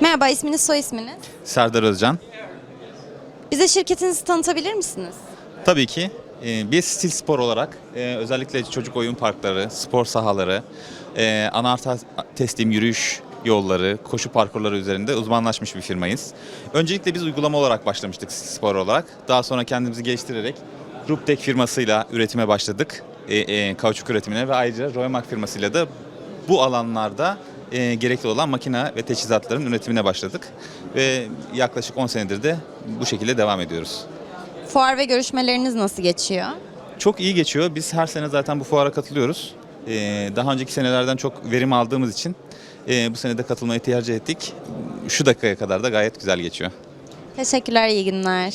Merhaba, isminiz, soy isminiz? Serdar Özcan. Bize şirketinizi tanıtabilir misiniz? Tabii ki e, bir stil spor olarak e, özellikle çocuk oyun parkları, spor sahaları, e, anahtar teslim yürüyüş yolları, koşu parkurları üzerinde uzmanlaşmış bir firmayız. Öncelikle biz uygulama olarak başlamıştık spor olarak. Daha sonra kendimizi geliştirerek Ruptek firmasıyla üretime başladık. E, e, kauçuk üretimine ve ayrıca Roymak firmasıyla da bu alanlarda e, gerekli olan makine ve teçhizatların üretimine başladık. Ve yaklaşık 10 senedir de bu şekilde devam ediyoruz. Fuar ve görüşmeleriniz nasıl geçiyor? Çok iyi geçiyor. Biz her sene zaten bu fuara katılıyoruz. Ee, daha önceki senelerden çok verim aldığımız için e, bu sene de katılmayı tercih ettik. Şu dakikaya kadar da gayet güzel geçiyor. Teşekkürler, iyi günler.